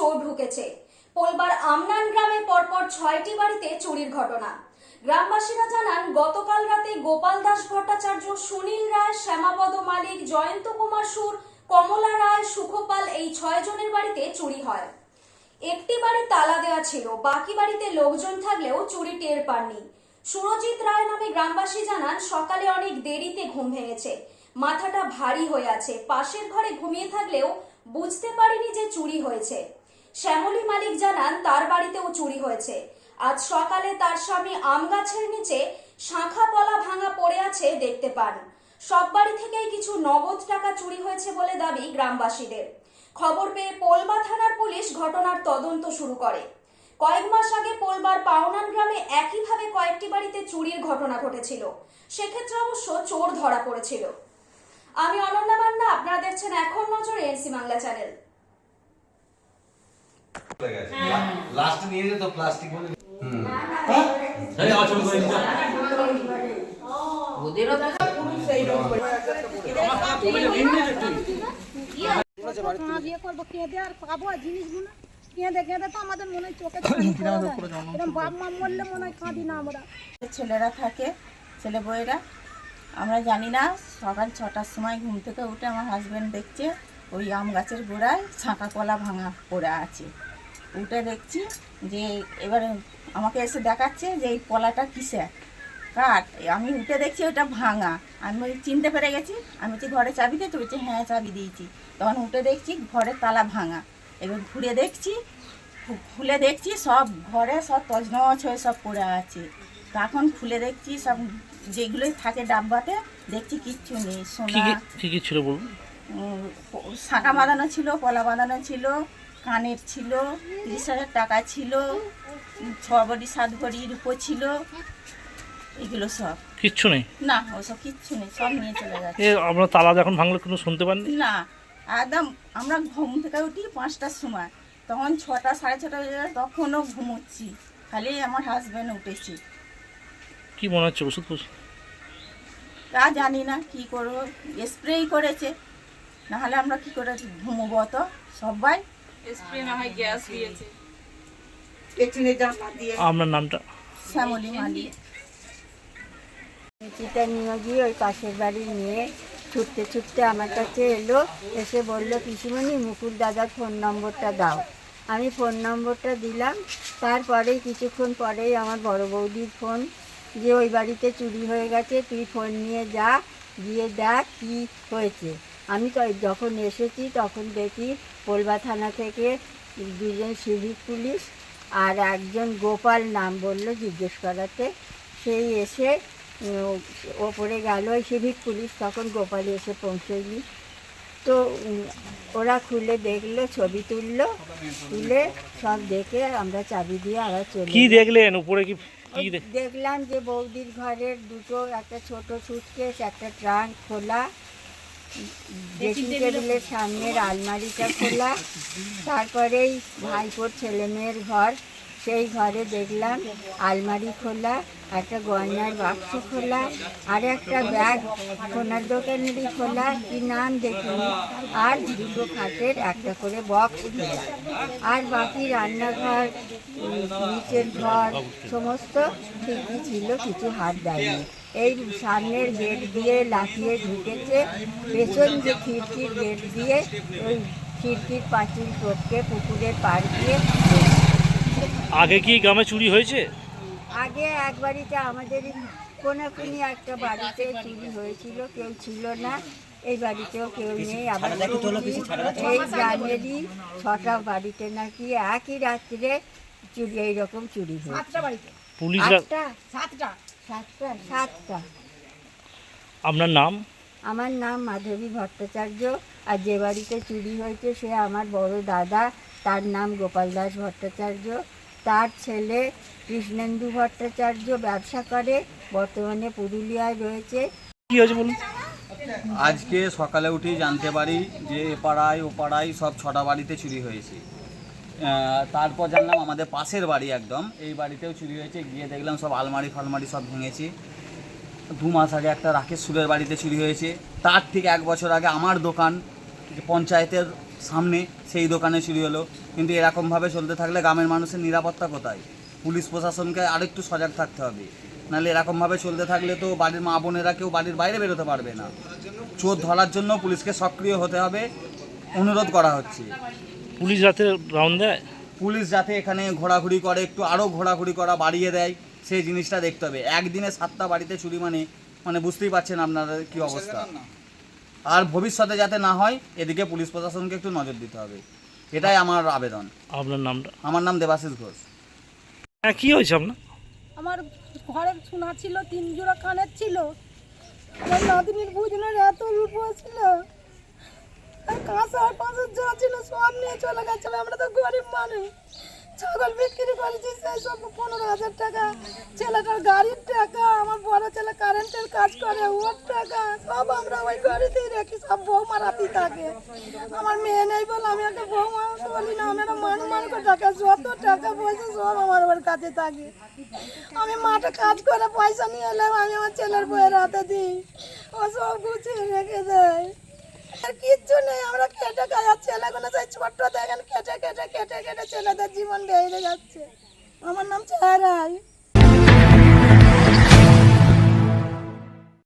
চোর ঢুকেছে। পোলবার আমনান গ্রামে পরপর ছয়টি বাড়িতে চুরির ঘটনা। গ্রামবাসীরা জানান, গতকাল রাতে গোপাল দাস ভট্টাচার্য, সুনীল রায়, শ্যামাপদ মালিক, জয়ন্ত কুমার সুর, কমলা রায়, সুখপাল এই ছয় জনের বাড়িতে চুরি হয়। একটি বাড়ি তালা দেওয়া ছিল, বাকি বাড়িতে লোকজন থাকলেও চুরি টের পাননি। সুরজিৎ রায় নামে গ্রামবাসী জানান, সকালে অনেক দেরিতে ঘুম ভেঙেছে। মাথাটা ভারী হয়ে আছে, পাশের ঘরে ঘুমিয়ে থাকলেও বুঝতে পারিনি যে চুরি হয়েছে। শ্যামলী মালিক জানান তার বাড়িতেও চুরি হয়েছে। আজ সকালে তার স্বামী আম গাছের নিচে শাখা পলা ভাঙা পড়ে আছে দেখতে পান। সব বাড়ি থেকেই কিছু নগদ টাকা চুরি হয়েছে বলে দাবি গ্রামবাসীদের। খবর পেয়ে পোলবা থানার পুলিশ ঘটনার তদন্ত শুরু করে। কয়েক মাস আগে পোলবার পাওনান গ্রামে একইভাবে কয়েকটি বাড়িতে চুরির ঘটনা ঘটেছিল। সেক্ষেত্রে অবশ্য চোর ধরা পড়েছিল। আমি অনন্যা মান্না, আপনারা দেখছেন এখন নজরে এনসি বাংলা চ্যানেল। লাস্ট নিয়ে যেত প্লাস্টিক বলে। এই আচরণ করে নিতে ওদেরও তো কাজ করব কেঁদে আর পাবো জিনিসগুলো কেঁদে কেঁদে তো আমাদের মনে চোখে। এরকম বাপ মা মরলে মনে হয় কাঁদি না আমরা ছেলেরা থাকে ছেলে বউয়েরা আমরা জানি না সকাল ছটার সময় ঘুম থেকে উঠে আমার হাজব্যান্ড দেখছে। ওই আম গাছের গোড়ায় ছাঁকা কলা ভাঙা পড়ে আছে। উঠে দেখছি যে এবারে আমাকে এসে দেখাচ্ছে যে এই কলাটা কিসে কাঠ আমি উঠে দেখছি ওটা ভাঙা। আমি চিনতে পেরে গেছি? আমি বলছি, ঘরে চাবি দিয়ে তো বলছি হ্যাঁ চাবি দিয়েছি। তখন উঠে দেখছি ঘরের তালা ভাঙা। এবার ঘুরে দেখছি খুলে দেখছি সব ঘরে সব তজনছ হয়ে সব পড়ে আছে। তখন খুলে দেখছি সব যেগুলোই থাকে ডাব্বাতে, দেখছি কিচ্ছু নেই, সোনা। কি ছিল বলুন। শাঁখা বাঁধানো ছিল কলা বাঁধানো ছিল কানের ছিল তিরিশ হাজার টাকা ছিল ছ ভরি সাত ভরি রূপো ছিল এগুলো সব। কিচ্ছু নেই? না ওসব কিচ্ছু নেই সব নিয়ে চলে গেছে এ আমরা তালা যখন ভাঙলে কোনো শুনতে পাননি? না একদম আমরা ঘুম থেকে উঠি পাঁচটার সময়। তখন ছটা সাড়ে ছটা বেজে যায় তখনও ঘুমোচ্ছি। খালি আমার হাজব্যান্ড উঠেছি। কি মনে হচ্ছে ওষুধ? তা জানি না কি করব? স্প্রেই করেছে। নাহলে আমরা কি করে ঘুমোবো তো সবাই? আপনার নামটা শ্যামলী মালি। চিটা নিয়ে গিয়ে ওই পাশের বাড়ি নিয়ে ছুটতে ছুটতে আমার কাছে এলো এসে বলল পিসিমণি মুকুল দাদার ফোন নম্বরটা দাও। আমি ফোন নম্বরটা দিলাম তারপরেই কিছুক্ষণ পরেই আমার বড় বৌদির ফোন যে ওই বাড়িতে চুরি হয়ে গেছে তুই ফোন নিয়ে যা গিয়ে দেখ কী হয়েছে। আমি তো যখন এসেছি তখন দেখি পোলবা থানা থেকে দুজন সিভিক পুলিশ আর একজন গোপাল নাম বলল জিজ্ঞেস করাতে। সেই এসে ওপরে গেল ওই সিভিক পুলিশ তখন গোপাল এসে পৌঁছয়নি তো ওরা খুলে দেখল ছবি তুললো তুলে সব দেখে আমরা চাবি দিয়ে আবার চলে কি দেখলেন? উপরে কি দেখলাম যে বৌদির ঘরের দুটো একটা ছোট সুটকেস একটা ট্রাঙ্ক খোলা। ড্রেসিং টেবিলের সামনের আলমারিটা খোলা তারপরেই ভাইপোর ছেলে মেয়ের ঘর। সেই ঘরে দেখলাম আলমারি খোলা একটা গয়নার বাক্স খোলা আর একটা ব্যাগ সোনার দোকানেরই খোলা। কি নাম দেখিনি? আর দুটো খাটের একটা করে বক্স খোলা। আর বাকি রান্নাঘর নিচের ঘর সমস্ত ঠিকই ছিল কিছু হাত দেয়নি এই সামনের গেট দিয়ে লাফিয়ে ঢুকেছে। পেছন যে খিড়কির গেট দিয়ে ওই খিড়কির পাঁচিল টপকে পুকুরের পাড় দিয়ে আগে কি গ্রামে চুরি হয়েছে? আগে এক বাড়িতে আমাদের কোনাকুনি একটা বাড়িতে চুরি হয়েছিল কেউ ছিল না। এই বাড়িতেও কেউ নেই। আবার এই গ্রামেরই ছটা বাড়িতে নাকি একই রাত্রে চুরি এইরকম চুরি হয়েছে। পুলিশরা সাতটা। আপনার নাম? আমার নাম মাধবী ভট্টাচার্য আর যে বাড়িতে চুরি হয়েছে সে আমার বড় দাদা তার নাম গোপাল দাস ভট্টাচার্য। তার ছেলে কৃষ্ণেন্দু ভট্টাচার্য ব্যবসা করে বর্তমানে পুরুলিয়ায় রয়েছে। কি হয়েছে বলুন? আজকে সকালে উঠেই জানতে পারি যে এ পাড়ায় ও পাড়ায় সব ছটা বাড়িতে চুরি হয়েছে। তারপর জানলাম আমাদের পাশের বাড়ি একদম। এই বাড়িতেও চুরি হয়েছে, গিয়ে দেখলাম সব আলমারি ফালমারি সব ভেঙেছে। দু মাস আগে একটা রাকেশ সুরের বাড়িতে চুরি হয়েছে। তার ঠিক এক বছর আগে আমার দোকান পঞ্চায়েতের সামনে, সেই দোকানে চুরি হলো। কিন্তু এরকমভাবে চলতে থাকলে গ্রামের মানুষের নিরাপত্তা কোথায়? পুলিশ প্রশাসনকে আরেকটু সজাগ থাকতে হবে। নাহলে এরকমভাবে চলতে থাকলে তো বাড়ির মা বোনেরা কেউ বাড়ির বাইরে বেরোতে পারবে না। চোর ধরার জন্য পুলিশকে সক্রিয় হতে হবে। অনুরোধ করা হচ্ছে। পুলিশ রাতে রাউন্ড দেয়? পুলিশ যাতে এখানে ঘোরাঘুরি করে একটু আরও ঘোরাঘুরি করা বাড়িয়ে দেয় সেই জিনিসটা দেখতে হবে। একদিনে সাতটা বাড়িতে চুরি মানে মানে বুঝতেই পারছেন আপনারা কি অবস্থা। আর ভবিষ্যতে যাতে না হয় এদিকে পুলিশ প্রশাসনকে একটু নজর দিতে হবে। এটাই আমার আবেদন। আপনার নামটা? আমার নাম দেবাশিস ঘোষ। হ্যাঁ কী হয়েছে আপনার? আমার ঘরের সোনা ছিল তিন জোড়া কানের ছিল। আমার নাতনির বুঝনের এত রূপ ছিল। আর পাঁচের যা ছিল সব নিয়ে চলে গেছে। আমরা তো গরিব মানুষ। ছাগল বিক্রি করেছি, সেই সব পনেরো হাজার টাকা। ছেলেটার গাড়ির টাকা, আমার বড় ছেলে কারেন্টের কাজ করে, ওর টাকা। সব আমরা ওই গাড়িতেই রেখি, সব বৌমার হাতেই থাকে। আমার মেয়ে নেই বলে আমি একটা বৌমা বলি না, আমি একটা মানুষ মানুষ টাকা, যত টাকা পয়সা সব আমার ওর কাছে থাকে। আমি মাঠে কাজ করে পয়সা নিয়ে এলে আমি আমার ছেলের বইয়ের হাতে দিই। ও সব গুছিয়ে রেখে দেয়। কিচ্ছু আমরা কেটে আর ছেলেগুলো সেই ছোট্ট দেখেন কেটে কেটে কেটে কেটে ছেলেদের জীবন বেড়ে যাচ্ছে। আমার নাম চেহারাই।